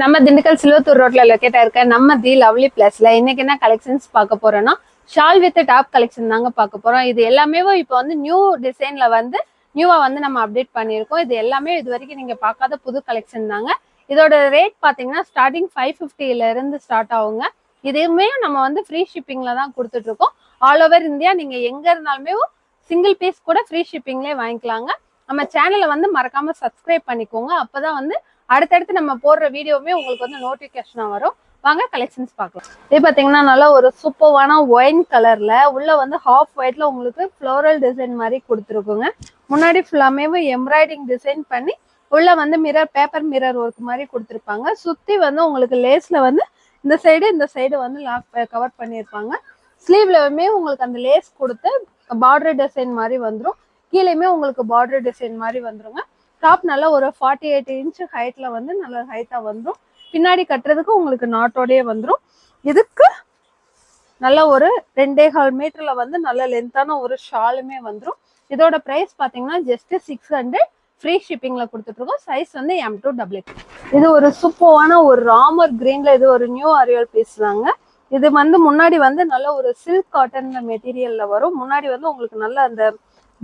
நம்ம திண்டுக்கல் சிலுவத்தூர் ரோட்ல லொக்கேட் இருக்க நம்ம தி லவ்லி பிளஸ்ல இன்னைக்கு என்ன கலெக்ஷன்ஸ் பார்க்க போறோம்னா ஷால் வித் டாப் கலெக்ஷன் தாங்க பார்க்க போறோம். இது எல்லாமே இப்போ வந்து நியூ டிசைன்ல வந்து நியூவா வந்து நம்ம அப்டேட் பண்ணியிருக்கோம். இது எல்லாமே இது வரைக்கும் நீங்க பார்க்காத புது கலெக்ஷன் தாங்க. இதோட ரேட் பாத்தீங்கன்னா ஸ்டார்டிங் ஃபைவ் ஃபிஃப்டில இருந்து ஸ்டார்ட் ஆகுங்க. இதுவுமே நம்ம வந்து ஃப்ரீ ஷிப்பிங்ல தான் கொடுத்துட்டு இருக்கோம் ஆல் ஓவர் இந்தியா நீங்க எங்க இருந்தாலுமே சிங்கிள் பீஸ் கூட ஃப்ரீ ஷிப்பிங்லேயே வாங்கிக்கலாங்க. நம்ம சேனலை வந்து மறக்காம சப்ஸ்கிரைப் பண்ணிக்கோங்க. அப்பதான் வந்து அடுத்தடுத்து நம்ம போடுற வீடியோவுமே உங்களுக்கு வந்து நோட்டிஃபிகேஷனாக வரும். வாங்க கலெக்ஷன்ஸ் பார்க்கலாம். இது பார்த்தீங்கன்னா நல்லா ஒரு சூப்பர்வான ஒயின் கலர்ல உள்ள வந்து ஹாஃப் ஒயிட்ல உங்களுக்கு ஃப்ளோரல் டிசைன் மாதிரி கொடுத்துருக்குங்க. முன்னாடி ஃபுல்லாமே எம்ப்ராய்டிங் டிசைன் பண்ணி உள்ள வந்து மிரர் பேப்பர் மிரர் ஒர்க் மாதிரி கொடுத்துருப்பாங்க. சுத்தி வந்து உங்களுக்கு லேஸ்ல வந்து இந்த சைடு இந்த சைடு வந்து லாக் கவர் பண்ணியிருப்பாங்க. ஸ்லீவ்லயுமே உங்களுக்கு அந்த லேஸ் கொடுத்து பார்டர் டிசைன் மாதிரி வந்துடும் கீழேயுமே உங்களுக்கு பார்டர் டிசைன் மாதிரி வந்துருங்க. டாப் நல்லா ஒரு ஃபார்ட்டி எயிட் இன்ச் ஹைட்ல வந்து நல்ல ஹைட்டா வந்துடும் பின்னாடி கட்டுறதுக்கு உங்களுக்கு நாட்டோடயே வந்துடும் இதுக்கு நல்ல ஒரு ரெண்டே கால் மீட்டர்ல வந்து நல்ல லென்த்தான ஒரு ஷாலுமே வந்துடும் இதோட பிரைஸ் பார்த்தீங்கன்னா ஜஸ்ட் சிக்ஸ் ஹண்ட்ரட் ஃப்ரீ ஷிப்பிங்ல கொடுத்துட்ருக்கோம் சைஸ் வந்து எம் டூ டபுள் இது ஒரு சூப்பரான ஒரு ராமர் கிரீன்ல இது ஒரு நியூ அரியல் பீஸ் தாங்க. இது வந்து முன்னாடி வந்து நல்ல ஒரு சில்க் காட்டன் மெட்டீரியல்ல வரும். முன்னாடி வந்து உங்களுக்கு நல்ல அந்த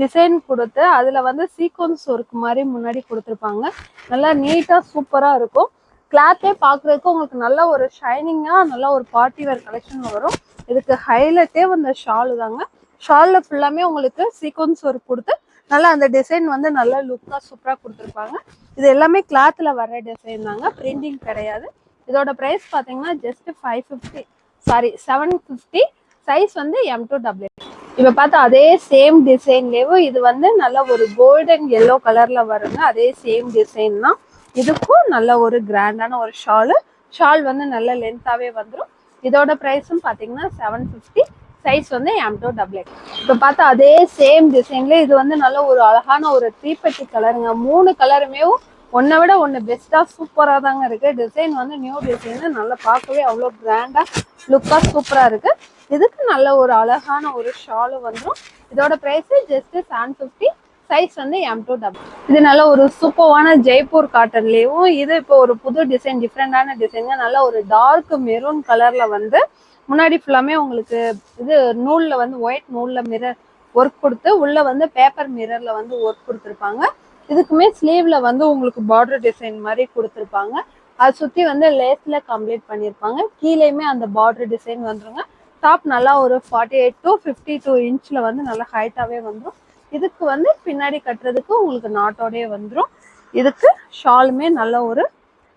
டிசைன் கொடுத்து அதில் வந்து சீக்வன்ஸ் ஒர்க் மாதிரி முன்னாடி கொடுத்துருப்பாங்க. நல்லா நீட்டாக சூப்பராக இருக்கும். கிளாத்தே பார்க்குறதுக்கு உங்களுக்கு நல்ல ஒரு ஷைனிங்காக நல்ல ஒரு பார்ட்டி வேர் கலெக்ஷன் வரும். இதுக்கு ஹைலைட்டே வந்து ஷாலு தாங்க. ஷாலில் ஃபுல்லாமே உங்களுக்கு சீக்வன்ஸ் ஒர்க் கொடுத்து நல்லா அந்த டிசைன் வந்து நல்லா லுக்காக சூப்பராக கொடுத்துருப்பாங்க. இது எல்லாமே கிளாத்தில் வர டிசைன் தாங்க. பிரிண்டிங் கிடையாது. இதோட ப்ரைஸ் பார்த்தீங்கன்னா just five fifty sorry seven fifty size வந்து எம் டூ டபுள் இப்போ பார்த்தா அதே சேம் டிசைன்லேயும் இது வந்து நல்ல ஒரு கோல்டன் எல்லோ கலரில் வருங்க. அதே சேம் டிசைன் தான். இதுக்கும் நல்ல ஒரு கிராண்டான ஒரு ஷாலு ஷால் வந்து நல்ல லென்த்தாகவே வந்துடும் இதோட ப்ரைஸும் பார்த்தீங்கன்னா செவன் ஃபிஃப்டி சைஸ் வந்து எம் டூ டபுள் எக்ஸ் இப்போ பார்த்தா அதே சேம் டிசைன்ல இது வந்து நல்ல ஒரு அழகான ஒரு தீப்பெட்டி கலருங்க மூணு கலருமே ஒன்றை விட ஒன்று பெஸ்ட்டாக சூப்பராக தாங்க இருக்குது டிசைன் வந்து நியூ டிசைனு நல்லா பார்க்கவே அவ்வளோ கிராண்டாக லுக்காக சூப்பராக இருக்குது இதுக்கு நல்ல ஒரு அழகான ஒரு ஷாலும் வந்துடும் இதோட price just seven fifty size வந்து எம் டூ டபுள் இது நல்ல ஒரு சூப்பரான ஜெய்ப்பூர் காட்டன்லேயும் இது இப்போ ஒரு புது டிசைன் டிஃப்ரெண்டான டிசைனுங்க நல்ல ஒரு டார்க் மெரூன் கலரில் வந்து முன்னாடி ஃபுல்லாமே உங்களுக்கு இது நூலில் வந்து ஒயிட் நூலில் மிரர் ஒர்க் கொடுத்து உள்ளே வந்து பேப்பர் மிரரில் வந்து ஒர்க் கொடுத்துருப்பாங்க. இதுக்குமே ஸ்லீவ்ல வந்து உங்களுக்கு பார்டர் டிசைன் மாதிரி கொடுத்துருப்பாங்க. அதை சுத்தி வந்து லேஸ்ல கம்ப்ளீட் பண்ணியிருப்பாங்க. கீழேயுமே அந்த பார்டர் டிசைன் வந்துருங்க. டாப் நல்லா ஒரு forty eight to fifty two இன்ச்ல வந்து நல்லா ஹைட்டாவே வந்துடும் இதுக்கு வந்து பின்னாடி கட்டுறதுக்கு உங்களுக்கு நாட்டோடயே வந்துடும் இதுக்கு ஷாலுமே நல்ல ஒரு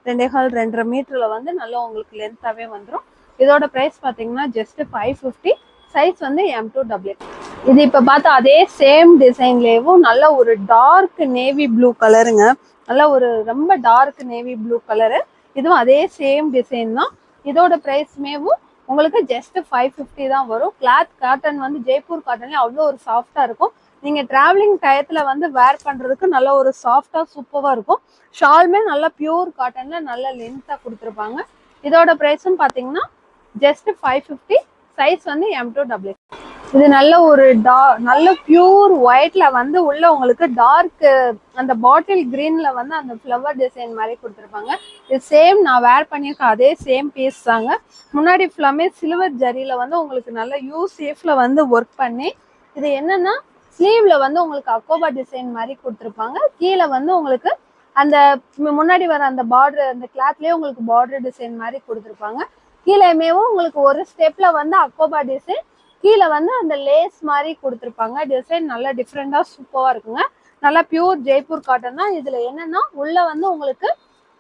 ரெண்டே கால் ரெண்டரை மீட்டர்ல வந்து நல்லா உங்களுக்கு லென்த்தாவே வந்துடும் இதோட ப்ரைஸ் பார்த்தீங்கன்னா ஜஸ்ட் ஃபைவ் ஃபிஃப்டி சைஸ் வந்து எம் டூ டபுள் இது இப்போ பார்த்தா அதே சேம் டிசைன்லேயும் நல்ல ஒரு டார்க் நேவி ப்ளூ கலருங்க நல்ல ஒரு ரொம்ப டார்க் நேவி ப்ளூ கலரு இதுவும் அதே சேம் டிசைன் தான். இதோட ப்ரைஸ்மேவும் உங்களுக்கு ஜஸ்ட் ஃபைவ் ஃபிஃப்டி தான் வரும். கிளாத் காட்டன் வந்து ஜெய்ப்பூர் காட்டன்லேயே அவ்வளோ ஒரு சாஃப்டாக இருக்கும். நீங்கள் ட்ராவலிங் டயத்தில் வந்து வேர் பண்ணுறதுக்கு நல்ல ஒரு சாஃப்டாக சூப்பராக இருக்கும். ஷால்மே நல்லா பியூர் காட்டனில் நல்ல லென்த்தாக கொடுத்துருப்பாங்க. இதோட ப்ரைஸும் பார்த்தீங்கன்னா ஜஸ்ட் ஃபைவ் ஃபிஃப்டி சைஸ் வந்து எம் டூ டபுள் இது நல்ல ஒரு டா நல்ல பியூர் ஒயிட்ல வந்து உள்ள உங்களுக்கு டார்க் அந்த பாட்டில் கிரீன்ல வந்து அந்த ஃப்ளவர் டிசைன் மாதிரி கொடுத்துருப்பாங்க. இது சேம் நான் வேர் பண்ணியிருக்க அதே சேம் பீஸ் தாங்க. முன்னாடி ஃபுல்லாமே சில்வர் ஜரியில வந்து உங்களுக்கு நல்ல யூ சேஃப்ல வந்து ஒர்க் பண்ணி இது என்னன்னா ஸ்லீவ்ல வந்து உங்களுக்கு அக்கோபா டிசைன் மாதிரி கொடுத்துருப்பாங்க. கீழே வந்து உங்களுக்கு அந்த முன்னாடி வர அந்த பார்டர் அந்த கிளாத்லயே உங்களுக்கு பார்டர் டிசைன் மாதிரி கொடுத்துருப்பாங்க. கீழேமேவும் உங்களுக்கு ஒரு ஸ்டெப்ல வந்து அக்கோபா டிசைன் கீழே வந்து அந்த லேஸ் மாதிரி கொடுத்துருப்பாங்க. டிசைன் நல்லா டிஃப்ரெண்டாக சூப்பராக இருக்குங்க. நல்லா பியூர் ஜெய்ப்பூர் காட்டன் தான். இதில் என்னென்னா உள்ளே வந்து உங்களுக்கு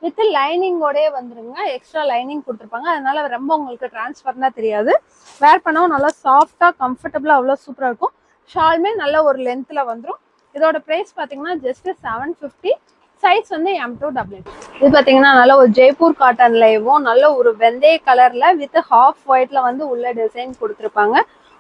வித் லைனிங்கோடயே வந்துருங்க. எக்ஸ்ட்ரா லைனிங் கொடுத்துருப்பாங்க. அதனால ரொம்ப உங்களுக்கு டிரான்ஸ்ஃபர்னா தெரியாது. வேர் பண்ணவும் நல்லா சாஃப்டாக கம்ஃபர்டபுளாக அவ்வளோ சூப்பராக இருக்கும். ஷால்மே நல்ல ஒரு லென்த்தில் வந்துடும் இதோட ப்ரைஸ் பார்த்தீங்கன்னா ஜஸ்ட் செவன் ஃபிஃப்டி சைஸ் வந்து எம் டூ டபுள் இது பார்த்தீங்கன்னா நல்ல ஒரு ஜெய்ப்பூர் காட்டன்லேயும் நல்ல ஒரு வெந்தய கலரில் வித் ஹாஃப் ஒயிட்டில் வந்து உள்ள டிசைன் கொடுத்துருப்பாங்க.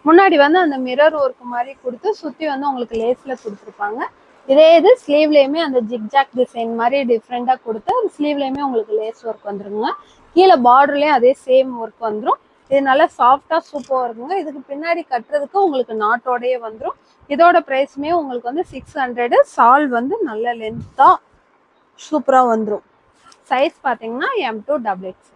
முன்னாடி வந்து அந்த மிரர் ஒர்க் மாதிரி கொடுத்து சுத்தி வந்து உங்களுக்கு லேஸ்ல கொடுத்துருப்பாங்க. இதே இது ஸ்லீவ்லயுமே அந்த ஜிக்ஜாக் டிசைன் மாதிரி டிஃப்ரெண்டா கொடுத்து அந்த ஸ்லீவ்லயுமே உங்களுக்கு லேஸ் ஒர்க் வந்துருங்க. கீழே பார்டர்லயும் அதே சேம் ஒர்க் வந்துடும் இது நல்லா சாஃப்டா சூப்பராக இருக்குங்க. இதுக்கு பின்னாடி கட்டுறதுக்கு உங்களுக்கு நாட்டோடயே வந்துடும் இதோட ப்ரைஸுமே உங்களுக்கு வந்து சிக்ஸ் ஹண்ட்ரடு சால் வந்து நல்ல லென்த்தாக சூப்பராக வந்துடும் சைஸ் பார்த்தீங்கன்னா எம் டூ டபுள் எக்ஸ்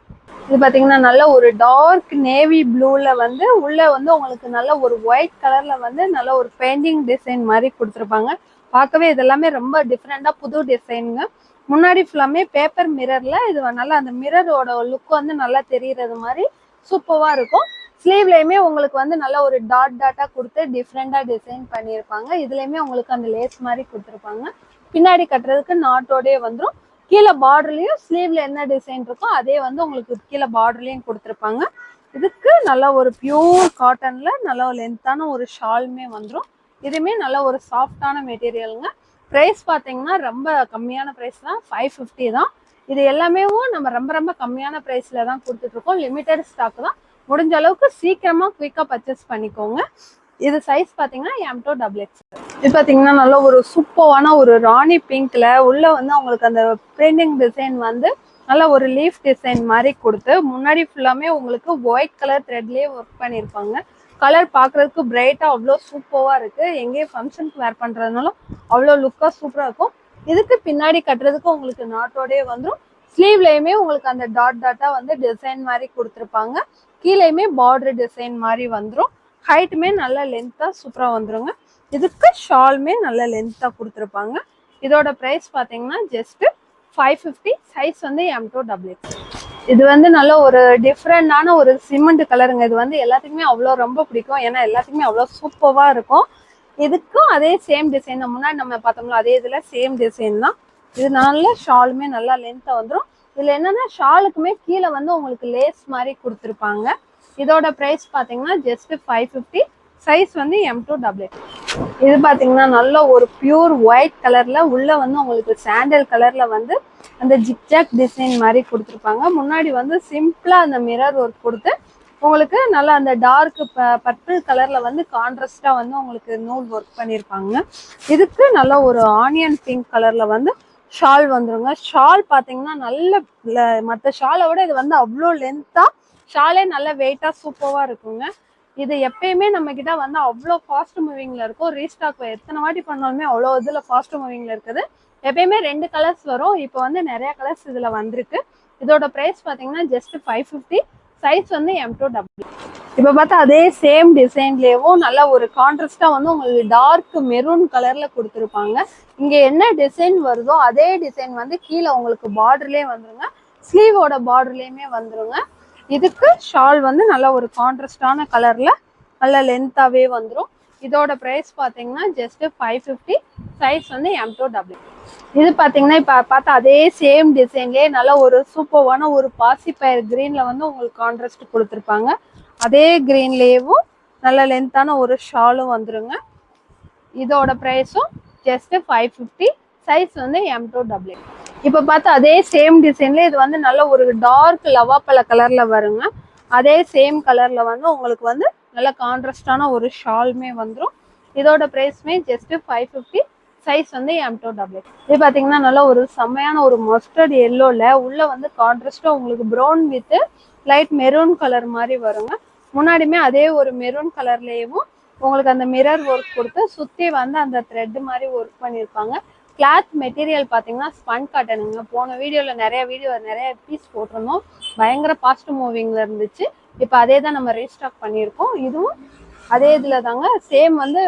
இது பார்த்தீங்கன்னா நல்ல ஒரு டார்க் நேவி ப்ளூல வந்து உள்ள வந்து உங்களுக்கு நல்ல ஒரு ஒயிட் கலர்ல வந்து நல்ல ஒரு பெயிண்டிங் டிசைன் மாதிரி கொடுத்துருப்பாங்க. பார்க்கவே இதெல்லாமே ரொம்ப டிஃப்ரெண்டா புது டிசைனுங்க முன்னாடி ஃபுல்லாமே பேப்பர் மிரர்ல இது நல்லா அந்த மிரரோட லுக் வந்து நல்லா தெரியறது மாதிரி சூப்பராக இருக்கும். ஸ்லீவ்லையுமே உங்களுக்கு வந்து நல்ல ஒரு டாட் டாட்டாக கொடுத்து டிஃப்ரெண்டாக டிசைன் பண்ணியிருப்பாங்க. இதுலேயுமே உங்களுக்கு அந்த லேஸ் மாதிரி கொடுத்துருப்பாங்க. பின்னாடி கட்டுறதுக்கு நாட்டோடயே வந்துடும் கீழே பார்டர்லையும் ஸ்லீவ்ல என்ன டிசைன் இருக்கோ அதே வந்து உங்களுக்கு கீழே பார்டர்லையும் கொடுத்துருப்பாங்க. இதுக்கு நல்ல ஒரு பியூர் காட்டன்ல நல்ல ஒரு லென்த்தான ஒரு ஷாலுமே வந்துடும் இதுவுமே நல்ல ஒரு சாஃப்டான மெட்டீரியலுங்க ப்ரைஸ் பார்த்தீங்கன்னா ரொம்ப கம்மியான ப்ரைஸ் தான். ஃபைவ் ஃபிஃப்டி தான். இது எல்லாமே நம்ம ரொம்ப ரொம்ப கம்மியான ப்ரைஸில் தான் கொடுத்துட்ருக்கோம் லிமிட்டட் ஸ்டாக் தான். முடிஞ்ச அளவுக்கு சீக்கிரமாக குயிக்காக பர்ச்சேஸ் பண்ணிக்கோங்க. இது சைஸ் பார்த்தீங்கன்னா எம் டூ டபுள் எக்ஸ் இது பார்த்தீங்கன்னா நல்ல ஒரு சூப்பரான ஒரு ராணி பிங்க்ல உள்ள வந்து அவங்களுக்கு அந்த பிரிண்டிங் டிசைன் வந்து நல்ல ஒரு லீஃப் டிசைன் மாதிரி கொடுத்து முன்னாடி ஃபுல்லாமே உங்களுக்கு ஒயிட் கலர் த்ரெட்லேயே ஒர்க் பண்ணியிருப்பாங்க கலர் பார்க்கறதுக்கு பிரைட்டாக அவ்வளோ சூப்பராக இருக்கு. எங்கேயும் ஃபங்க்ஷனுக்கு வேர் பண்ணுறதுனாலும் அவ்வளோ லுக்காக சூப்பராக இருக்கும். இதுக்கு பின்னாடி கட்டுறதுக்கு உங்களுக்கு நாட்டோடயே வந்துடும் ஸ்லீவ்லேயுமே உங்களுக்கு அந்த டாட் டாட்டாக வந்து டிசைன் மாதிரி கொடுத்துருப்பாங்க. கீழேயுமே பார்டர் டிசைன் மாதிரி வந்துடும் ஹைட்டுமே நல்ல லென்த்தாக சூப்பராக வந்துருங்க. இதுக்கு ஷால்மே நல்ல லென்த்தாக கொடுத்துருப்பாங்க. இதோட ப்ரைஸ் பார்த்தீங்கன்னா ஜஸ்ட்டு ஃபைவ் ஃபிஃப்டி சைஸ் வந்து எம் டூ டபுள் இது வந்து நல்ல ஒரு டிஃப்ரெண்டான ஒரு சிமெண்ட் கலருங்க இது வந்து எல்லாத்துக்குமே அவ்வளோ ரொம்ப பிடிக்கும். ஏன்னா எல்லாத்துக்குமே அவ்வளோ சூப்பராக இருக்கும். இதுக்கும் அதே சேம் டிசைன் தான் முன்னாடி நம்ம பார்த்தோம்ல அதே இதில் சேம் டிசைன் தான். இது நல்ல ஷாலுமே நல்லா லென்த்தாக வந்துடும் இதில் என்னென்னா ஷாலுக்குமே கீழே வந்து உங்களுக்கு லேஸ் மாதிரி கொடுத்துருப்பாங்க. இதோட ப்ரைஸ் பார்த்தீங்கன்னா ஜஸ்ட் ஃபைவ் ஃபிஃப்டி சைஸ் வந்து எம் டூ டபுள் இது பார்த்தீங்கன்னா நல்ல ஒரு பியூர் ஒயிட் கலரில் உள்ளே வந்து உங்களுக்கு சாண்டல் கலரில் வந்து அந்த ஜிக்ஜாக் டிசைன் மாதிரி கொடுத்துருப்பாங்க. முன்னாடி வந்து சிம்பிளாக அந்த மிரர் ஒர்க் கொடுத்து உங்களுக்கு நல்லா அந்த டார்க் பர்பிள் கலரில் வந்து கான்ட்ராஸ்டாக வந்து உங்களுக்கு நூல் ஒர்க் பண்ணியிருப்பாங்க இதுக்கு நல்ல ஒரு ஆனியன் பிங்க் கலரில் வந்து ஷால் வந்துருங்க. ஷால் பார்த்தீங்கன்னா நல்ல மற்ற ஷாலை விட இது வந்து அவ்வளோ லென்த்தாக ஷாலே நல்ல வெயிட்டாக சூப்பராக இருக்குங்க. இது எப்பயுமே நம்ம கிட்ட வந்து அவ்வளோ ஃபாஸ்ட் மூவிங்ல இருக்கும். ரீஸ்டாக் எத்தனை வாட்டி பண்ணாலுமே அவ்வளோ இதில் ஃபாஸ்ட் மூவிங்ல இருக்குது. எப்பயுமே ரெண்டு கலர்ஸ் வரும். இப்போ வந்து நிறைய கலர்ஸ் இதில் வந்திருக்கு. இதோட ப்ரைஸ் பார்த்தீங்கன்னா ஜஸ்ட் ஃபைவ் ஃபிஃப்டி சைஸ் வந்து எம் டூ டபுள் இப்போ பார்த்தா அதே சேம் டிசைன்லேயும் நல்ல ஒரு கான்ட்ராஸ்டாக வந்து உங்களுக்கு டார்க் மெரூன் கலரில் கொடுத்துருப்பாங்க. இங்கே என்ன டிசைன் வருதோ அதே டிசைன் வந்து கீழே உங்களுக்கு பார்டர்லேயே வந்துருங்க. ஸ்லீவோட பார்டர்லேயுமே வந்துருங்க. இதுக்கு ஷால் வந்து நல்ல ஒரு கான்ட்ராஸ்டான கலரில் நல்ல லென்த்தாகவே வந்துடும் இதோட ப்ரைஸ் பார்த்தீங்கன்னா ஜஸ்ட்டு ஃபைவ் ஃபிஃப்டி சைஸ் வந்து எம் டூ டபுள்யூ இது பார்த்தீங்கன்னா இப்போ பார்த்தா அதே சேம் டிசைன்லேயே நல்ல ஒரு சூப்பர்வான ஒரு பாசிப்பயர் க்ரீனில் வந்து உங்களுக்கு கான்ட்ராஸ்ட் கொடுத்துருப்பாங்க. அதே க்ரீன்லேயும் நல்ல லென்த்தான ஒரு ஷாலும் வந்துருங்க. இதோட ப்ரைஸும் ஜஸ்ட்டு ஃபைவ் ஃபிஃப்டி சைஸ் வந்து எம் டூ டபுள் இப்போ பார்த்தா அதே சேம் டிசைன்ல இது வந்து நல்ல ஒரு டார்க் லவாப்பழ கலர்ல வருங்க. அதே சேம் கலர்ல வந்து உங்களுக்கு வந்து நல்ல கான்ட்ராஸ்டான ஒரு ஷால்மே வந்துடும் இதோட ப்ரைஸ்மே ஜஸ்ட் ஃபைவ் ஃபிஃப்டி சைஸ் வந்து எம் டூ டபுள் இது பார்த்தீங்கன்னா நல்ல ஒரு செம்மையான ஒரு மஸ்டர்ட் எல்லோல உள்ள வந்து கான்ட்ராஸ்டாக உங்களுக்கு brown with light maroon colour மாதிரி வருங்க. முன்னாடியுமே அதே ஒரு மெரூன் கலர்லேயும் உங்களுக்கு அந்த மிரர் ஒர்க் கொடுத்து சுற்றி வந்து அந்த த்ரெட் மாதிரி ஒர்க் பண்ணியிருப்பாங்க. கிளாத் மெட்டீரியல் பார்த்தீங்கன்னா ஸ்பன் காட்டனுங்க போன வீடியோவில் நிறைய வீடியோ நிறைய பீஸ் போட்டிருந்தோம். பயங்கர ஃபாஸ்ட் மூவிங்கில் இருந்துச்சு. இப்போ அதே தான் நம்ம ரீஸ்டாக் பண்ணியிருக்கோம். இதுவும் அதே இதில் தாங்க. சேம் வந்து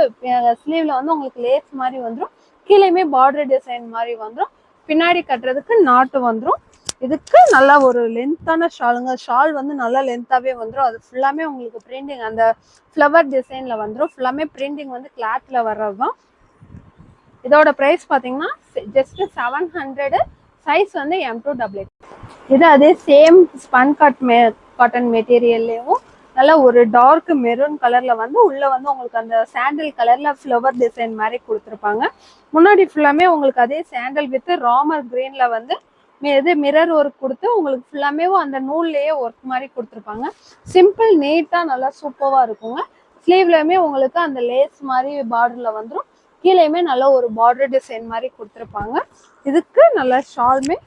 ஸ்லீவில் வந்து உங்களுக்கு லேஸ் மாதிரி வந்துடும் கீழேயுமே பார்டர் டிசைன் மாதிரி வந்துடும் பின்னாடி கட்டுறதுக்கு நாட்டு வந்துடும் இதுக்கு நல்லா ஒரு லென்த்தான ஷாலுங்க ஷால் வந்து நல்லா லென்த்தாகவே வந்துடும் அது ஃபுல்லாமே உங்களுக்கு பிரிண்டிங் அந்த ஃப்ளவர் டிசைனில் வந்துடும் ஃபுல்லாமே பிரிண்டிங் வந்து கிளாத்தில் வர்றது தான் இதோட ப்ரைஸ் பார்த்தீங்கன்னா ஜஸ்ட் செவன் ஹண்ட்ரடு சைஸ் வந்து எம் டூ டபுள் இது அதே சேம் ஸ்பன் கட் மே காட்டன் மெட்டீரியல்லையும் நல்லா ஒரு டார்க் மெரூன் கலர்ல வந்து உள்ள வந்து உங்களுக்கு அந்த சாண்டல் கலர்ல ஃப்ளவர் டிசைன் மாதிரி கொடுத்துருப்பாங்க. முன்னாடி ஃபுல்லாமே உங்களுக்கு அதே சாண்டல் வித் ராமர் கிரீன்ல வந்து இது மிரர் ஒர்க் கொடுத்து உங்களுக்கு ஃபுல்லாமே அந்த நூல்லையே ஒர்க் மாதிரி கொடுத்துருப்பாங்க. சிம்பிள் நீட்டாக நல்லா சூப்பராக இருக்குங்க. ஸ்லீவ்லையுமே உங்களுக்கு அந்த லேஸ் மாதிரி பார்டரில் வந்துடும் கீழேயுமே நல்ல ஒரு பார்டர் டிசைன் மாதிரி கொடுத்துருப்பாங்க. இதுக்கு நல்ல ஷால்மே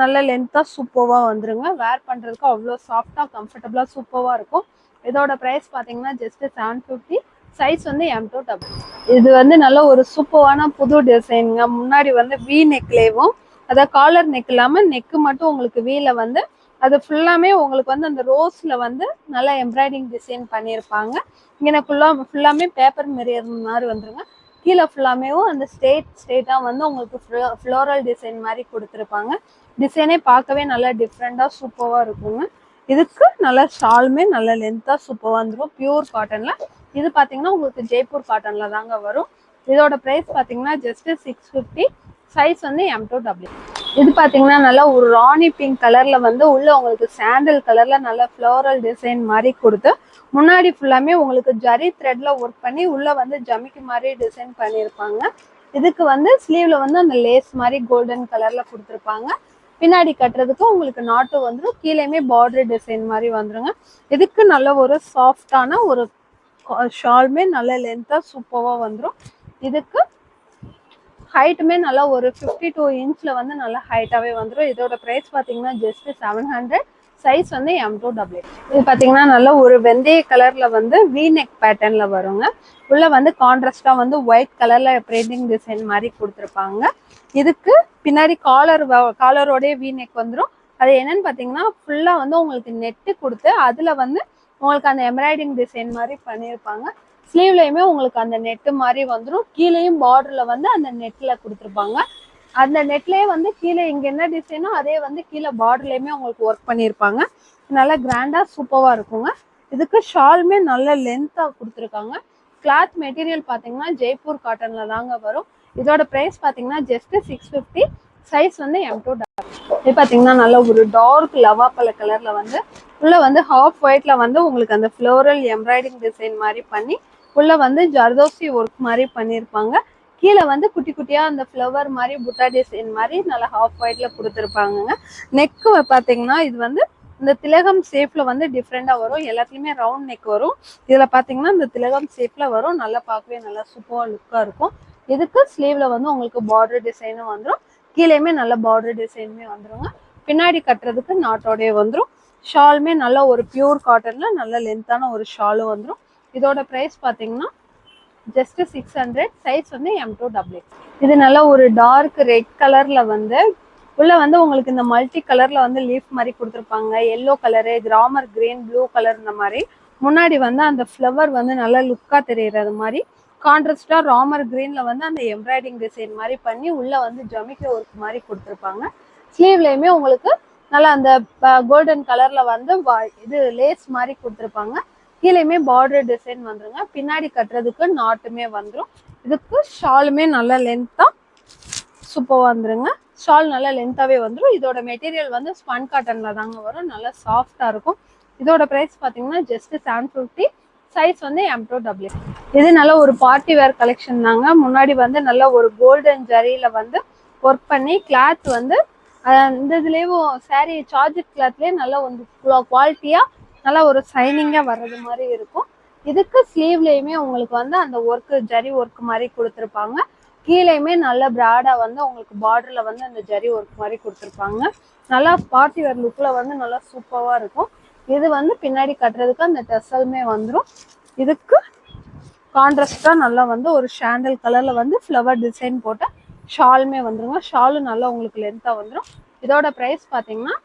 நல்ல லென்த்தாக சூப்பராக வந்துருங்க. வேர் பண்ணுறதுக்கு அவ்வளோ சாஃப்டாக கம்ஃபர்டபுளாக சூப்பராக இருக்கும். இதோட ப்ரைஸ் பார்த்தீங்கன்னா ஜஸ்ட்டு செவன் ஃபிஃப்டி சைஸ் வந்து எம் டூ டபுள் இது வந்து நல்ல ஒரு சூப்பரான புது டிசைனுங்க முன்னாடி வந்து வி நெக்லேவும் அதாவது காலர் நெக் இல்லாமல் நெக்கு மட்டும் உங்களுக்கு வீல வந்து அது ஃபுல்லாமே உங்களுக்கு வந்து அந்த ரோஸில் வந்து நல்லா எம்ப்ராய்டிங் டிசைன் பண்ணியிருப்பாங்க. இங்கே ஃபுல்லாக ஃபுல்லாமே பேப்பர் மெரியர் மாதிரி வந்துருங்க. கீழே ஃபுல்லாமேவும் அந்த ஸ்டேட் ஸ்டேட்டாக வந்து உங்களுக்கு ஃப்ளோரல் டிசைன் மாதிரி கொடுத்துருப்பாங்க. டிசைனே பார்க்கவே நல்லா டிஃப்ரெண்ட்டாக சூப்பராக இருக்குங்க. இதுக்கு நல்ல ஷாலுமே நல்ல லென்த்தாக சூப்பராக வந்துடும் பியூர் காட்டனில் இது பார்த்தீங்கன்னா உங்களுக்கு ஜெய்ப்பூர் காட்டனில் தாங்க வரும். இதோட ப்ரைஸ் பார்த்தீங்கன்னா ஜஸ்ட்டு சிக்ஸ் ஃபிஃப்டி சைஸ் வந்து எம் டூ டபிள்யூ இது பார்த்தீங்கன்னா நல்லா ஒரு ராணி பிங்க் கலரில் வந்து உள்ளே உங்களுக்கு சாண்டல் கலரில் நல்லா ஃப்ளோரல் டிசைன் மாதிரி கொடுத்து முன்னாடி ஃபுல்லாமே உங்களுக்கு ஜரி த்ரெட்ல ஒர்க் பண்ணி உள்ளே வந்து ஜமிக்கு மாதிரி டிசைன் பண்ணியிருப்பாங்க. இதுக்கு வந்து ஸ்லீவ்ல வந்து அந்த லேஸ் மாதிரி கோல்டன் கலரில் கொடுத்துருப்பாங்க. பின்னாடி கட்டுறதுக்கு உங்களுக்கு நாட்டு வந்துடும் கீழேயுமே பார்டர் டிசைன் மாதிரி வந்துருங்க. இதுக்கு நல்ல ஒரு சாஃப்டான ஒரு ஷால்மே நல்ல லென்த்தாக சூப்பராக வந்துடும் இதுக்கு ஹைட்டுமே நல்லா ஒரு ஃபிஃப்டி டூ இன்ச்சில் வந்து நல்லா ஹைட்டாகவே வந்துடும் இதோட ப்ரைஸ் பார்த்தீங்கன்னா ஜஸ்ட் செவன் ஹண்ட்ரட் சைஸ் வந்து எம் டூ டபுள் இது பார்த்தீங்கன்னா நல்ல ஒரு வெந்தய கலரில் வந்து வி நெக் பேட்டர்னில் வருங்க. உள்ள வந்து கான்ட்ராஸ்டாக வந்து ஒயிட் கலரில் பிரிண்டிங் டிசைன் மாதிரி கொடுத்துருப்பாங்க. இதுக்கு பின்னாடி காலர் காலரோடய வி நெக் வந்துடும் அது என்னன்னு பார்த்தீங்கன்னா ஃபுல்லாக வந்து உங்களுக்கு நெட்டு கொடுத்து அதில் வந்து உங்களுக்கு அந்த எம்ப்ராய்டிங் டிசைன் மாதிரி பண்ணியிருப்பாங்க. ஸ்லீவ்லையுமே உங்களுக்கு அந்த நெட்டு மாதிரி வந்துடும் கீழேயும் பார்டரில் வந்து அந்த நெட்டில் கொடுத்துருப்பாங்க. அந்த நெட்லேயே வந்து கீழே இங்கே என்ன டிசைனோ அதே வந்து கீழே பார்டர்லேயுமே உங்களுக்கு ஒர்க் பண்ணியிருப்பாங்க. நல்லா கிராண்டாக சூப்பராக இருக்குங்க. இதுக்கு ஷாலுமே நல்ல லென்த்தாக கொடுத்துருக்காங்க. கிளாத் மெட்டீரியல் பார்த்தீங்கன்னா ஜெய்ப்பூர் காட்டனில் தாங்க வரும். இதோட ப்ரைஸ் பார்த்தீங்கன்னா ஜஸ்ட் சிக்ஸ் ஃபிஃப்டி சைஸ் வந்து எம் டூ டார்க் இது பார்த்தீங்கன்னா நல்ல ஒரு டார்க் லவா பல வந்து உள்ள வந்து ஹாஃப் ஒயிட்ல வந்து உங்களுக்கு அந்த ஃப்ளோரல் எம்ப்ராய்டிங் டிசைன் மாதிரி பண்ணி உள்ள வந்து ஜர்தோசி ஒர்க் மாதிரி பண்ணியிருப்பாங்க கீழே வந்து குட்டி குட்டியாக அந்த ஃப்ளவர் மாதிரி புட்டா டிசைன் மாதிரி நல்லா ஹாஃப் ஒயிட்ல கொடுத்துருப்பாங்கங்க. நெக்கு பார்த்தீங்கன்னா இது வந்து இந்த திலகம் ஷேப்ல வந்து டிஃப்ரெண்டாக வரும். எல்லாத்துலேயுமே ரவுண்ட் நெக் வரும். இதில் பார்த்தீங்கன்னா இந்த திலகம் ஷேப்ல வரும். நல்லா பார்க்கவே நல்லா சூப்பராக லுக்காக இருக்கும். இதுக்கு ஸ்லீவ்ல வந்து உங்களுக்கு பார்டர் டிசைனும் வந்துடும் கீழேயுமே நல்ல பார்டர் டிசைனுமே வந்துருங்க. பின்னாடி கட்டுறதுக்கு நாட்டோடய வந்துடும் ஷாலுமே நல்ல ஒரு பியூர் காட்டனில் நல்ல லென்த்தான ஒரு ஷாலும் வந்துடும் இதோட ப்ரைஸ் பார்த்தீங்கன்னா ஜஸ்ட் சிக்ஸ் ஹண்ட்ரட் சைஸ் வந்து எம் டூ டபுள் இது நல்லா ஒரு டார்க் ரெட் கலரில் வந்து உள்ளே வந்து உங்களுக்கு இந்த மல்டி கலரில் வந்து லீஃப் மாதிரி கொடுத்துருப்பாங்க. எல்லோ கலரு கிராமர் கிரீன் ப்ளூ கலர் இந்த மாதிரி. முன்னாடி வந்து அந்த ஃப்ளவர் வந்து நல்லா லுக்காக தெரியறது மாதிரி. கான்ட்ராஸ்டா ராமர் கிரீனில் வந்து அந்த எம்ப்ராய்டிங் டிசைன் மாதிரி பண்ணி உள்ளே வந்து ஜமிக்க ஒர்க் மாதிரி கொடுத்துருப்பாங்க. ஸ்லீவ்லேயுமே உங்களுக்கு நல்லா அந்த கோல்டன் கலர்ல வந்து இது லேஸ் மாதிரி கொடுத்துருப்பாங்க. கீழேயுமே பார்டர் டிசைன் வந்துருங்க. பின்னாடி கட்டுறதுக்கு நாட்டுமே வந்துடும் இதுக்கு ஷாலுமே நல்ல லென்த்தா சூப்பராக வந்துருங்க. ஷால் நல்லா லென்த்தாகவே வந்துடும் இதோட மெட்டீரியல் வந்து ஸ்பன் காட்டனில் தாங்க வரும். நல்லா சாஃப்டாக இருக்கும். இதோட ப்ரைஸ் பார்த்தீங்கன்னா ஜஸ்ட் செவன் ஃபிஃப்டி சைஸ் வந்து எம் டூ டபிள்யூ இது நல்ல ஒரு பார்ட்டி வேர் கலெக்ஷன் தாங்க. முன்னாடி வந்து நல்ல ஒரு கோல்டன் ஜரியில் வந்து ஒர்க் பண்ணி கிளாத் வந்து அந்த இதுலேயும் சாரீ சார்ஜர் கிளாத்லேயே நல்லா வந்து குவாலிட்டியாக நல்லா ஒரு சைனிங்காக வர்றது மாதிரி இருக்கும். இதுக்கு ஸ்லீவ்லேயுமே உங்களுக்கு வந்து அந்த ஒர்க்கு ஜரி ஒர்க் மாதிரி கொடுத்துருப்பாங்க. கீழேயுமே நல்ல ப்ராடாக வந்து உங்களுக்கு பார்டரில் வந்து அந்த ஜரி ஒர்க் மாதிரி கொடுத்துருப்பாங்க. நல்லா பார்ட்டி வேர் லுக்கில் வந்து நல்லா சூப்பராக இருக்கும். இது வந்து பின்னாடி கட்டுறதுக்கு அந்த டெசலுமே வந்துடும் இதுக்கு கான்ட்ராஸ்டாக நல்லா வந்து ஒரு ஷாண்டல் கலரில் வந்து ஃப்ளவர் டிசைன் போட்டால் ஷாலுமே வந்துருங்க. ஷாலும் நல்லா உங்களுக்கு லென்த்தாக வந்துடும் இதோட ப்ரைஸ் பார்த்தீங்கன்னா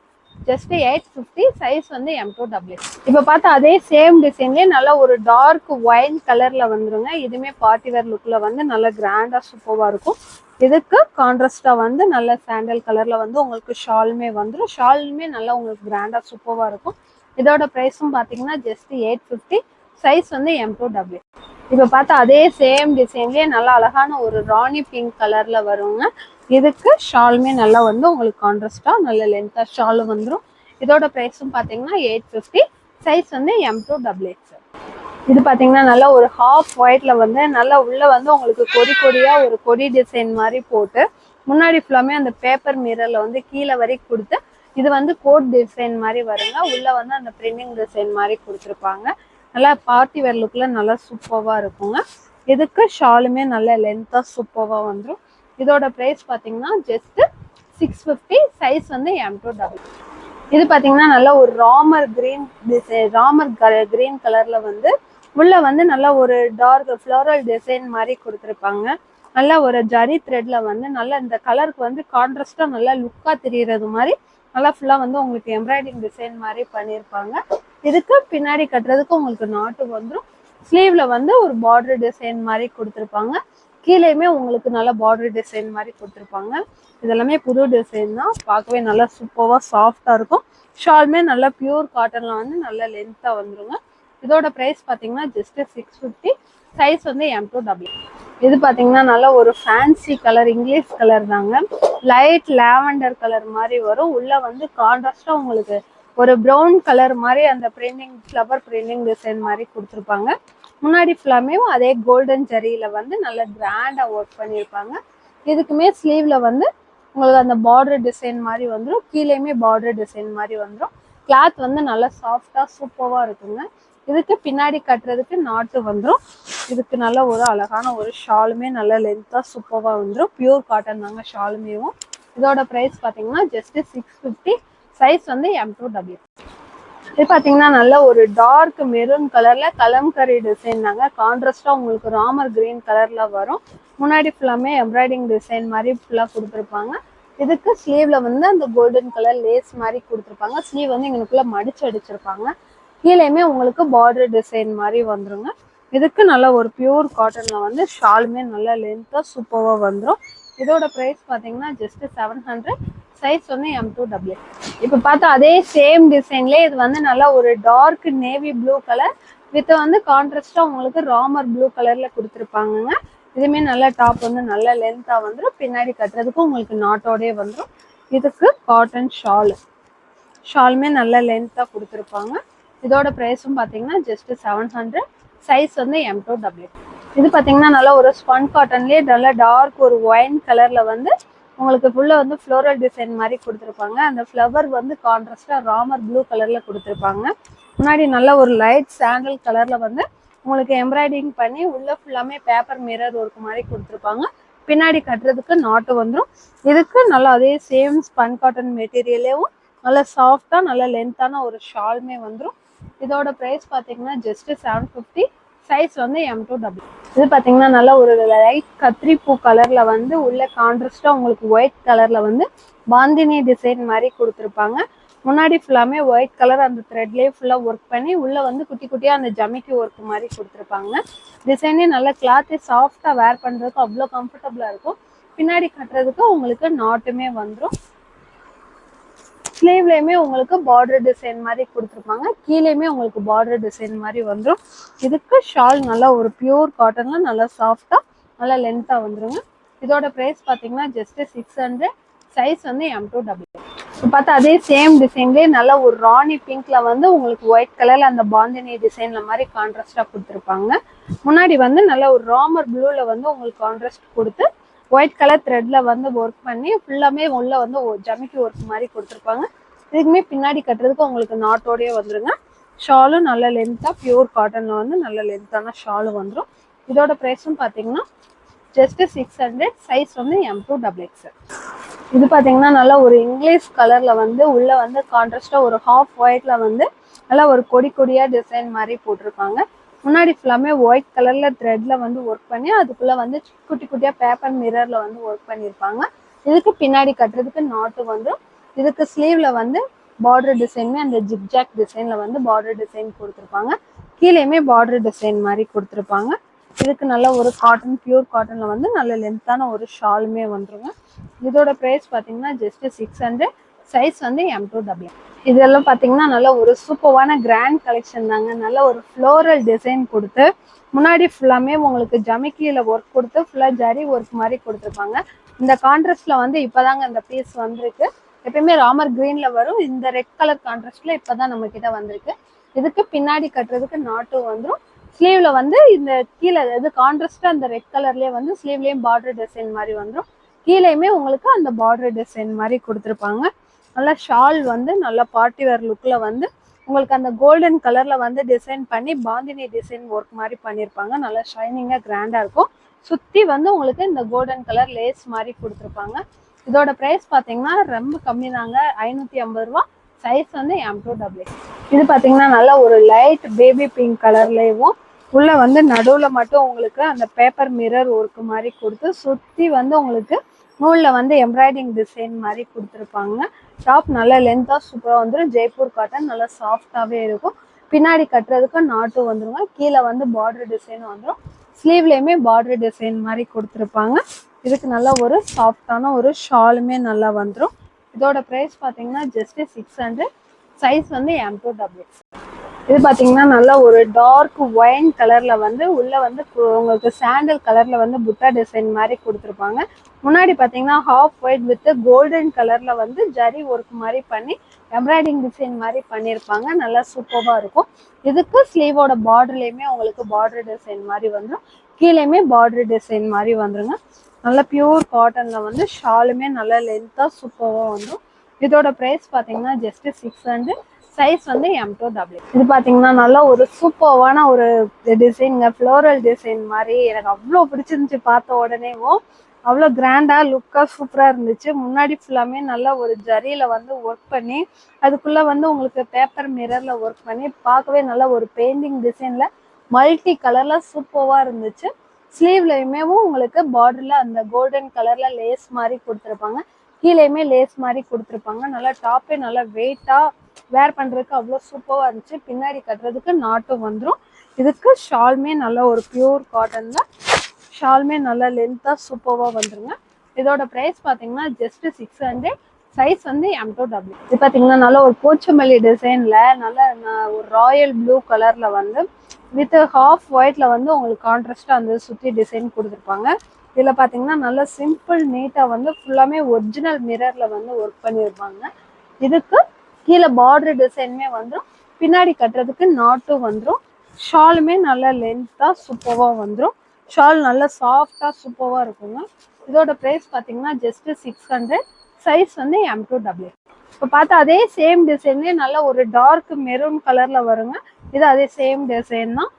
ஜஸ்ட் எயிட் ஃபிஃப்டி சைஸ் வந்து எம் டூ டபுள் இப்போ பார்த்தா அதே சேம் டிசைன்லேயே நல்லா ஒரு டார்க் ஒயின் கலரில் வந்துருங்க. இதுவுமே பார்ட்டி வேர் லுக்கில் வந்து நல்லா கிராண்டாக சூப்பராக இருக்கும். இதுக்கு கான்ட்ராஸ்டாக வந்து நல்ல சாண்டல் கலரில் வந்து உங்களுக்கு ஷாலுமே வந்துடும் ஷாலுமே நல்லா உங்களுக்கு கிராண்டாக சூப்பராக இருக்கும். இதோட ப்ரைஸும் பார்த்தீங்கன்னா ஜஸ்ட் எயிட் ஃபிஃப்டி சைஸ் வந்து எம் டூ டபுள் இப்போ பார்த்தா அதே சேம் டிசைன்லேயே நல்லா அழகான ஒரு ராணி பிங்க் கலரில் வருங்க. இதுக்கு ஷாலுமே நல்லா வந்து உங்களுக்கு கான்ட்ராஸ்டாக நல்ல லென்த்தாக ஷாலு வந்துடும் இதோட ப்ரைஸும் பார்த்தீங்கன்னா எயிட் ஃபிஃப்டி சைஸ் வந்து எம் டூ டபுள் எக்ஸ் இது பார்த்தீங்கன்னா நல்லா ஒரு ஹாஃப் ஒயிட்டில் வந்து நல்லா உள்ளே வந்து உங்களுக்கு கொடி கொடியாக ஒரு கொடி டிசைன் மாதிரி போட்டு முன்னாடி ஃபுல்லாமே அந்த பேப்பர் மிரரில் வந்து கீழே வரைக்கும் கொடுத்து இது வந்து கோட் டிசைன் மாதிரி வருங்க. உள்ளே வந்து அந்த பிரிண்டிங் டிசைன் மாதிரி கொடுத்துருப்பாங்க. நல்லா பார்ட்டி வேர் லுக்கில் நல்லா சூப்பராக இருக்குங்க. இதுக்கு ஷாலுமே நல்ல லென்த்தாக சூப்பராக வந்துடும் இதோட ப்ரைஸ் பார்த்தீங்கன்னா ஜஸ்ட்டு சிக்ஸ் ஃபிஃப்டி சைஸ் வந்து எம் டூ டபுள் இது பார்த்தீங்கன்னா நல்லா ஒரு Ramar green design Ramar green கலரில் வந்து உள்ளே வந்து நல்லா ஒரு டார்க் ஃப்ளோரல் டிசைன் மாதிரி கொடுத்துருப்பாங்க. நல்ல ஒரு ஜரி த்ரெட்ல வந்து நல்லா இந்த கலருக்கு வந்து கான்ட்ராஸ்டாக நல்லா லுக்காக தெரியறது மாதிரி நல்லா ஃபுல்லாக வந்து உங்களுக்கு எம்ப்ராய்டிங் டிசைன் மாதிரி பண்ணியிருப்பாங்க இதுக்கு பின்னாடி கட்டுறதுக்கு உங்களுக்கு நாட்டு வந்துடும் ஸ்லீவ்ல வந்து ஒரு பார்டர் டிசைன் மாதிரி கொடுத்துருப்பாங்க. கீழேயுமே உங்களுக்கு நல்ல பார்டர் டிசைன் மாதிரி கொடுத்துருப்பாங்க. இதெல்லாமே புது டிசைன் தான். பார்க்கவே நல்லா சூப்பராக சாஃப்டாக இருக்கும். ஷாலுமே நல்லா பியூர் காட்டனில் வந்து நல்லா லென்த்தாக வந்துருங்க. இதோட ப்ரைஸ் பார்த்தீங்கன்னா ஜஸ்ட் சிக்ஸ் ஃபிஃப்டி சைஸ் வந்து எம் டூ டபுள் இது பார்த்தீங்கன்னா நல்லா ஒரு ஃபேன்சி கலர் இங்கிலீஷ் கலர் தாங்க. லைட் லாவெண்டர் கலர் மாதிரி வரும். உள்ளே வந்து கான்ட்ராஸ்டாக உங்களுக்கு ஒரு ப்ரௌன் கலர் மாதிரி அந்த பிரிண்டிங் ஃப்ளவர் பிரிண்டிங் டிசைன் மாதிரி கொடுத்துருப்பாங்க. முன்னாடி ஃபுல்லாமே அதே கோல்டன் ஜரியில் வந்து நல்ல கிராண்டாக ஒர்க் பண்ணியிருப்பாங்க. இதுக்குமே ஸ்லீவில் வந்து உங்களுக்கு அந்த பார்டர் டிசைன் மாதிரி வந்துடும் கீழேயுமே பார்டர் டிசைன் மாதிரி வந்துடும் கிளாத் வந்து நல்லா சாஃப்டாக சூப்பராக இருக்குங்க. இதுக்கு பின்னாடி கட்டுறதுக்கு நாட்டு வந்துடும் இதுக்கு நல்ல ஒரு அழகான ஒரு ஷாலுமே நல்ல லென்த்தாக சூப்பராக வந்துடும் பியூர் காட்டன் தாங்க ஷாலுமேவும் இதோட ப்ரைஸ் பார்த்தீங்கன்னா ஜஸ்ட்டு சிக்ஸ் ஃபிஃப்டி சைஸ் வந்து எம் டூ டபிள்யூ இது பார்த்தீங்கன்னா நல்ல ஒரு டார்க் மெரூன் கலரில் கலம்கரி டிசைன் தாங்க. கான்ட்ராஸ்டாக உங்களுக்கு ராமர் கிரீன் கலரில் வரும். முன்னாடி ஃபுல்லாமே எம்ப்ராய்டிங் டிசைன் மாதிரி ஃபுல்லாக கொடுத்துருப்பாங்க. இதுக்கு ஸ்லீவ்ல வந்து அந்த கோல்டன் கலர் லேஸ் மாதிரி கொடுத்துருப்பாங்க. ஸ்லீவ் வந்து எங்களுக்குள்ள மடிச்சு அடிச்சிருப்பாங்க. கீழேயுமே உங்களுக்கு பார்டர் டிசைன் மாதிரி வந்துருங்க. இதுக்கு நல்ல ஒரு பியூர் காட்டனில் வந்து ஷாலுமே நல்ல லென்த்தாக சூப்பராக வந்துடும் இதோட ப்ரைஸ் பார்த்தீங்கன்னா ஜஸ்ட்டு செவன் ஹண்ட்ரட் சைஸ் வந்து எம் டூ டபிள்யூ இப்போ பார்த்தா அதே சேம் டிசைன்லேயே இது வந்து நல்லா ஒரு dark navy blue colour with வந்து கான்ட்ராஸ்டாக உங்களுக்கு ராமர் ப்ளூ கலரில் கொடுத்துருப்பாங்கங்க. இதுவுமே நல்ல டாப் வந்து நல்ல லென்த்தாக வந்துடும் பின்னாடி கட்டுறதுக்கும் உங்களுக்கு நாட்டோடே வந்துடும் இதுக்கு காட்டன் ஷால் ஷாலுமே நல்ல லென்த்தாக கொடுத்துருப்பாங்க. இதோட ப்ரைஸும் பார்த்தீங்கன்னா ஜஸ்ட் செவன் ஹண்ட்ரட் சைஸ் வந்து எம் டூ டபிள்யூ இது பார்த்தீங்கன்னா நல்லா ஒரு ஸ்பன் காட்டன்லேயே நல்லா டார்க் ஒரு ஒயின் கலரில் வந்து உங்களுக்கு ஃபுல்லாக வந்து ஃப்ளோரல் டிசைன் மாதிரி கொடுத்துருப்பாங்க. அந்த ஃப்ளவர் வந்து கான்ட்ராஸ்டாக ராமர் ப்ளூ கலரில் கொடுத்துருப்பாங்க. முன்னாடி நல்ல ஒரு லைட் சாண்டல் கலரில் வந்து உங்களுக்கு எம்ப்ராய்டிங் பண்ணி உள்ளே ஃபுல்லாமே பேப்பர் மிரர் ஒர்க் மாதிரி கொடுத்துருப்பாங்க. பின்னாடி கட்டுறதுக்கு நாட்டு வந்துடும் இதுக்கு நல்லா அதே சேம் ஸ்பன் காட்டன் மெட்டீரியலேவும் நல்லா சாஃப்டாக நல்லா லென்த்தான ஒரு ஷால்மே வந்துடும் இதோட ப்ரைஸ் பார்த்தீங்கன்னா ஜஸ்ட்டு செவன் ஃபிஃப்டி சைஸ் வந்து எம் டூ டபுள் இது பார்த்தீங்கன்னா நல்ல ஒரு லைட் கத்திரி பூ வந்து உள்ள கான்ட்ராஸ்டா உங்களுக்கு ஒயிட் கலரில் வந்து பாந்தினி டிசைன் மாதிரி கொடுத்துருப்பாங்க. முன்னாடி ஃபுல்லாமே ஒயிட் கலர் அந்த த்ரெட்லேயே ஃபுல்லாக ஒர்க் பண்ணி உள்ளே வந்து குட்டி குட்டியாக அந்த ஜமிக்கி ஒர்க் மாதிரி கொடுத்துருப்பாங்க. டிசைனே நல்ல கிளாத்தே சாஃப்டாக வேர் பண்ணுறதுக்கு அவ்வளோ கம்ஃபர்டபுளாக இருக்கும். பின்னாடி கட்டுறதுக்கு உங்களுக்கு நாட்டுமே வந்துடும் ஸ்லீவ்லேயுமே உங்களுக்கு பார்டர் டிசைன் மாதிரி கொடுத்துருப்பாங்க. கீழேயுமே உங்களுக்கு பார்டர் டிசைன் மாதிரி வந்துடும் இதுக்கு ஷால் நல்லா ஒரு பியூர் காட்டனில் நல்லா சாஃப்டாக நல்லா லென்த்தாக வந்துருங்க. இதோட ப்ரைஸ் பார்த்தீங்கன்னா ஜஸ்ட்டு சிக்ஸ் ஹண்ட்ரட் சைஸ் வந்து எம் டூ டபுள் இப்போ பார்த்தா அதே சேம் டிசைன்லேயே நல்ல ஒரு ராணி பிங்க்ல வந்து உங்களுக்கு ஒயிட் கலர்ல அந்த பாந்தினி டிசைன்ல மாதிரி கான்ட்ராஸ்டாக கொடுத்துருப்பாங்க. முன்னாடி வந்து நல்லா ஒரு ராமர் ப்ளூல வந்து உங்களுக்கு கான்ட்ராஸ்ட் கொடுத்து ஒயிட் கலர் த்ரெட்ல வந்து ஒர்க் பண்ணி ஃபுல்லாமே உள்ள வந்து ஜமிக்கி ஒர்க் மாதிரி கொடுத்துருப்பாங்க. இதுக்குமே பின்னாடி கட்டுறதுக்கு உங்களுக்கு நாட்டோடயே வந்துருங்க. ஷாலும் நல்ல லென்த்தாக பியூர் காட்டனில் வந்து நல்ல லென்த்தான ஷாலும் வந்துடும் இதோட ப்ரைஸும் பார்த்தீங்கன்னா ஜஸ்ட் சிக்ஸ் ஹண்ட்ரட் சைஸ் வந்து எம் டூ டபுள் எக்ஸல் இது பார்த்தீங்கன்னா நல்லா ஒரு இங்கிலீஷ் கலரில் வந்து உள்ளே வந்து கான்ட்ராஸ்டாக ஒரு ஹாஃப் ஒயிட்டில் வந்து நல்லா ஒரு கொடி கொடியாக டிசைன் மாதிரி போட்டிருப்பாங்க. முன்னாடி ஃபுல்லாமே ஒயிட் கலர்ல த்ரெட்ல வந்து ஒர்க் பண்ணி அதுக்குள்ள வந்து குட்டி குட்டியா பேப்பர் மிரர்ல வந்து ஒர்க் பண்ணியிருப்பாங்க. இதுக்கு பின்னாடி கட்டுறதுக்கு நாட்டு வந்து இதுக்கு ஸ்லீவ்ல வந்து பார்டர் டிசைனுமே அந்த ஜிக்ஜாக் டிசைன்ல வந்து பார்டர் டிசைன் கொடுத்துருப்பாங்க. கீழேயுமே பார்டர் டிசைன் மாதிரி கொடுத்துருப்பாங்க. இதுக்கு நல்ல ஒரு காட்டன் பியூர் காட்டன்ல வந்து நல்ல லென்த்தான ஒரு ஷாலுமே வந்துருங்க. இதோட ப்ரைஸ் பார்த்தீங்கன்னா ஜஸ்ட் சிக்ஸ் ஹண்ட்ரட் சைஸ் வந்து எம் டூ டபுள் இதெல்லாம் பார்த்தீங்கன்னா நல்ல ஒரு சூப்பரான கிராண்ட் கலெக்ஷன் தாங்க. நல்ல ஒரு ஃப்ளோரல் டிசைன் கொடுத்து முன்னாடி ஃபுல்லாமே உங்களுக்கு ஜமிக்கியில் ஒர்க் கொடுத்து ஃபுல்லாக ஜரி ஒர்க் மாதிரி கொடுத்துருப்பாங்க. இந்த கான்ட்ராஸ்ட்ல வந்து இப்போதாங்க இந்த பீஸ் வந்திருக்கு. எப்பயுமே ராமர் க்ரீனில் வரும். இந்த ரெட் கலர் கான்ட்ராஸ்ட்ல இப்போ தான் நம்மக்கிட்ட வந்திருக்கு. இதுக்கு பின்னாடி கட்டுறதுக்கு நாட்டும் வந்துடும் ஸ்லீவில் வந்து இந்த கீழே இது கான்ட்ராஸ்டா அந்த ரெட் கலர்லேயே வந்து ஸ்லீவ்லேயும் பார்டர் டிசைன் மாதிரி வந்துடும் கீழேயுமே உங்களுக்கு அந்த பார்டர் டிசைன் மாதிரி கொடுத்துருப்பாங்க. நல்லா ஷால் வந்து நல்லா பார்ட்டி வேர் லுக்கில் வந்து உங்களுக்கு அந்த கோல்டன் கலரில் வந்து டிசைன் பண்ணி பாந்தினி டிசைன் ஒர்க் மாதிரி பண்ணியிருப்பாங்க நல்லா ஷைனிங்காக கிராண்டாக இருக்கும். சுற்றி வந்து உங்களுக்கு இந்த கோல்டன் கலர் லேஸ் மாதிரி கொடுத்துருப்பாங்க. இதோட ப்ரைஸ் பார்த்தீங்கன்னா ரொம்ப கம்மி தாங்க ஐநூற்றி ஐம்பது ரூபா. சைஸ் வந்து எம் டூ டபுள் இது பார்த்தீங்கன்னா நல்ல ஒரு லைட் பேபி பிங்க் கலர்லேயும் உள்ள வந்து நடுவில் மட்டும் உங்களுக்கு அந்த பேப்பர் மிரர் ஒர்க் மாதிரி கொடுத்து சுற்றி வந்து உங்களுக்கு நூலில் வந்து எம்ப்ராய்டிங் டிசைன் மாதிரி கொடுத்துருப்பாங்க. டாப் நல்லா லென்த்தாக சூப்பராக வந்துடும் ஜெய்ப்பூர் காட்டன் நல்லா சாஃப்டாகவே இருக்கும். பின்னாடி கட்டுறதுக்கு நாட்டு வந்துருங்க. கீழே வந்து பார்டர் டிசைன் வந்துடும் ஸ்லீவ்லேயுமே பார்டர் டிசைன் மாதிரி கொடுத்துருப்பாங்க. இதுக்கு நல்ல ஒரு சாஃப்டான ஒரு ஷாலுமே நல்லா வந்துடும் இதோட ப்ரைஸ் பார்த்தீங்கன்னா ஜஸ்ட்டு சிக்ஸ் ஹண்ட்ரட் சைஸ் வந்து எம் டூ டபுள் இது பார்த்தீங்கன்னா நல்லா ஒரு டார்க் ஒயின் கலர்ல வந்து உள்ள வந்து உங்களுக்கு சாண்டல் கலர்ல வந்து புட்டா டிசைன் மாதிரி கொடுத்துருப்பாங்க. முன்னாடி பார்த்தீங்கன்னா ஹாஃப் ஒயிட் வித் கோல்டன் கலர்ல வந்து ஜரி ஒர்க் மாதிரி பண்ணி எம்ப்ராய்டிங் டிசைன் மாதிரி பண்ணியிருப்பாங்க. நல்லா சூப்பராக இருக்கும். இதுக்கு ஸ்லீவோட பார்டர்லேயுமே உங்களுக்கு பார்டர் டிசைன் மாதிரி வந்துடும் கீழேயுமே பார்டர் டிசைன் மாதிரி வந்துருங்க. நல்ல பியூர் காட்டன்ல வந்து ஷாலுமே நல்லா லென்த்தாக சூப்பராக வந்துடும் இதோட ப்ரைஸ் பார்த்தீங்கன்னா ஜஸ்ட் சிக்ஸ் ஹண்ட்ரட் சைஸ் வந்து எம் டூ டபுள் இது பார்த்தீங்கன்னா நல்லா ஒரு சூப்பர்வான ஒரு டிசைனுங்க ஃப்ளோரல் டிசைன் மாதிரி. எனக்கு அவ்வளோ பிடிச்சிருந்துச்சு பார்த்த உடனேவும். அவ்வளோ கிராண்டாக லுக்காக சூப்பராக இருந்துச்சு. முன்னாடி ஃபுல்லாமே நல்லா ஒரு ஜரியில் வந்து ஒர்க் பண்ணி அதுக்குள்ளே வந்து உங்களுக்கு பேப்பர் மிரரில் ஒர்க் பண்ணி பார்க்கவே நல்லா ஒரு பெயிண்டிங் டிசைனில் மல்டி கலரில் சூப்பராக இருந்துச்சு. ஸ்லீவ்லையுமே உங்களுக்கு பார்டரில் அந்த கோல்டன் கலரில் லேஸ் மாதிரி கொடுத்துருப்பாங்க. கீழேயுமே லேஸ் மாதிரி கொடுத்துருப்பாங்க. நல்லா டாப்பே நல்லா வெயிட்டாக வேர் பண்ணுறதுக்கு அவ்வளோ சூப்பராக இருந்துச்சு. பின்னாடி கட்டுறதுக்கு நாட்டும் வந்துடும் இதுக்கு ஷால்மே நல்லா ஒரு பியூர் காட்டனில் ஷால்மே நல்லா லென்த்தாக சூப்பராக வந்துருங்க. இதோட ப்ரைஸ் பார்த்தீங்கன்னா ஜஸ்ட் சிக்ஸ் ஹண்ட்ரட் சைஸ் வந்து எம் டூ டபுள் இது பார்த்தீங்கன்னா நல்ல ஒரு போச்சமல்லி டிசைனில் நல்ல ஒரு ராயல் ப்ளூ கலரில் வந்து வித் ஹாஃப் ஒயிட்டில் வந்து உங்களுக்கு கான்ட்ராஸ்டாக அந்த சுற்றி டிசைன் கொடுத்துருப்பாங்க. இதில் பார்த்தீங்கன்னா நல்லா சிம்பிள் நீட்டாக வந்து ஃபுல்லாமே ஒரிஜினல் மிரரில் வந்து ஒர்க் பண்ணியிருப்பாங்க இதுக்கு கீழே பார்டர் டிசைனுமே வந்துடும் பின்னாடி கட்டுறதுக்கு நாட்டும் வந்துடும் ஷாலுமே நல்லா லென்த்தாக சூப்பராக வந்துடும் ஷால் நல்லா சாஃப்டாக சூப்பராக இருக்குங்க இதோட ப்ரைஸ் பார்த்தீங்கன்னா ஜஸ்ட்டு சிக்ஸ் ஹண்ட்ரட் சைஸ் வந்து எம் டூ டபுள் இப்போ பார்த்தா அதே சேம் டிசைன்லேயே நல்ல ஒரு டார்க் மெரூன் கலரில் வருங்க. இது அதே சேம் டிசைன் தான்.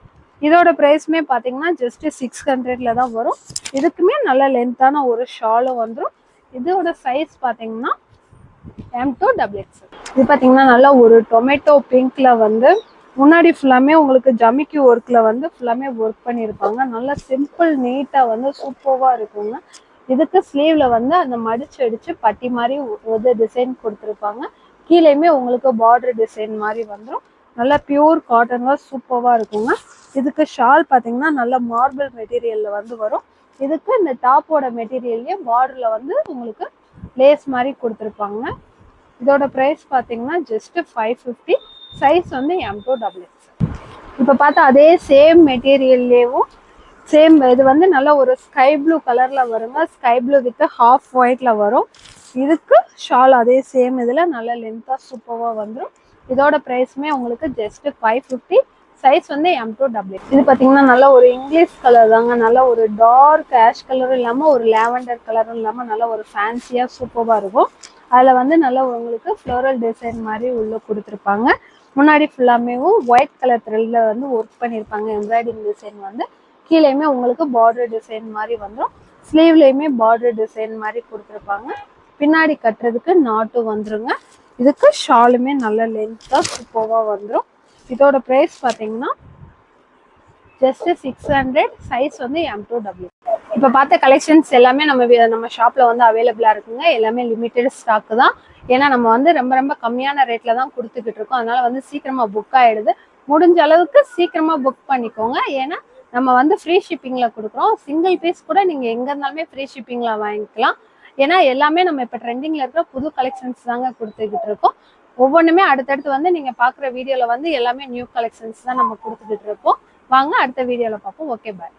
இதோட ப்ரைஸுமே பார்த்தீங்கன்னா ஜஸ்ட்டு சிக்ஸ் ஹண்ட்ரட்ல தான் வரும். இதுக்குமே நல்ல லென்த்தான ஒரு ஷாலும் வந்துடும் இதோட சைஸ் பார்த்தீங்கன்னா எம் டூ டபுள் எக்ஸ் இது பார்த்தீங்கன்னா நல்லா ஒரு டொமேட்டோ பிங்க்ல வந்து முன்னாடி ஃபுல்லாமே உங்களுக்கு ஜமிக்கி ஒர்க்கில் வந்து ஃபுல்லாமே ஒர்க் பண்ணியிருப்பாங்க. நல்லா சிம்பிள் நீட்டாக வந்து சூப்பராக இருக்குங்க. இதுக்கு ஸ்லீவில் வந்து அந்த மடிச்சு அடித்து பட்டி மாதிரி ஒரு டிசைன் கொடுத்துருப்பாங்க. கீழேயுமே உங்களுக்கு பார்டர் டிசைன் மாதிரி வந்துடும் நல்லா பியூர் காட்டன்ல சூப்பராக இருக்குங்க. இதுக்கு ஷால் பார்த்தீங்கன்னா நல்ல மார்பிள் மெட்டீரியலில் வந்து வரும். இதுக்கு இந்த டாப்போட மெட்டீரியல்லே பார்டரில் வந்து உங்களுக்கு லேஸ் மாதிரி கொடுத்துருப்பாங்க. இதோட ப்ரைஸ் பார்த்தீங்கன்னா ஜஸ்ட் ஃபைவ் ஃபிஃப்டி சைஸ் வந்து எம் டூ டபுள் எக்ஸ் இப்போ பார்த்தா அதே சேம் மெட்டீரியல்லேயும் சேம் இது வந்து நல்லா ஒரு ஸ்கை ப்ளூ கலரில் வருங்க. ஸ்கை ப்ளூ வித் ஹாஃப் ஒயிட்டில் வரும். இதுக்கு ஷால் அதே சேம் இதில் நல்ல லென்த்தாக சூப்பராக வந்துடும் இதோட ப்ரைஸுமே உங்களுக்கு ஜஸ்ட்டு ஃபைவ் ஃபிஃப்டி சைஸ் வந்து எம் டூ டபுள் இது பார்த்தீங்கன்னா நல்ல ஒரு இங்கிலீஷ் கலர் தாங்க. நல்ல ஒரு டார்க் ஆஷ் கலரும் இல்லாமல் ஒரு லேவண்டர் கலரும் இல்லாமல் நல்ல ஒரு ஃபேன்சியாக சூப்பராக இருக்கும். அதில் வந்து நல்லா உங்களுக்கு ஃப்ளோரல் டிசைன் மாதிரி உள்ளே கொடுத்துருப்பாங்க. முன்னாடி ஃபுல்லாமேவும் ஒயிட் கலர் த்ரெல்ல வந்து ஒர்க் பண்ணியிருப்பாங்க எம்ப்ராய்டிங் டிசைன் வந்து கீழேயுமே உங்களுக்கு பார்டர் டிசைன் மாதிரி வந்துடும் ஸ்லீவ்லேயுமே பார்டர் டிசைன் மாதிரி கொடுத்துருப்பாங்க. பின்னாடி கட்டுறதுக்கு நாட்டும் வந்துருங்க. இதுக்கு ஷாலுமே நல்ல லென்த்தாக சூப்பராக வந்துடும் இதோட ப்ரைஸ் பார்த்தீங்கன்னா ஜஸ்ட் சிக்ஸ் ஹண்ட்ரட் சைஸ் வந்து எம் டூ டபிள்யூ இப்போ பார்த்த கலெக்ஷன்ஸ் எல்லாமே நம்ம நம்ம ஷாப்பில் வந்து அவைலபிளாக இருக்குங்க. எல்லாமே லிமிட்டெட் ஸ்டாக்கு தான். ஏன்னா நம்ம வந்து ரொம்ப ரொம்ப கம்மியான ரேட்டில் தான் கொடுத்துக்கிட்டு இருக்கோம். அதனால வந்து சீக்கிரமாக புக் ஆகிடுது முடிஞ்ச அளவுக்கு சீக்கிரமாக புக் பண்ணிக்கோங்க. ஏன்னா நம்ம வந்து ஃப்ரீ ஷிப்பிங்கில் கொடுக்குறோம். சிங்கிள் பீஸ் கூட நீங்கள் எங்கே இருந்தாலுமே ஃப்ரீ ஷிப்பிங்கில் வாங்கிக்கலாம். ஏன்னா எல்லாமே நம்ம இப்போ ட்ரெண்டிங்கில் இருக்கிற புது கலெக்ஷன்ஸ் தாங்க கொடுத்துக்கிட்டு இருக்கோம். ஒவ்வொன்றுமே அடுத்தடுத்து வந்து நீங்கள் பார்க்குற வீடியோவில் வந்து எல்லாமே நியூ கலெக்ஷன்ஸ் தான் நம்ம கொடுத்துக்கிட்டு இருப்போம் வாங்க அடுத்த வீடியோவில் பார்ப்போம். Okay bye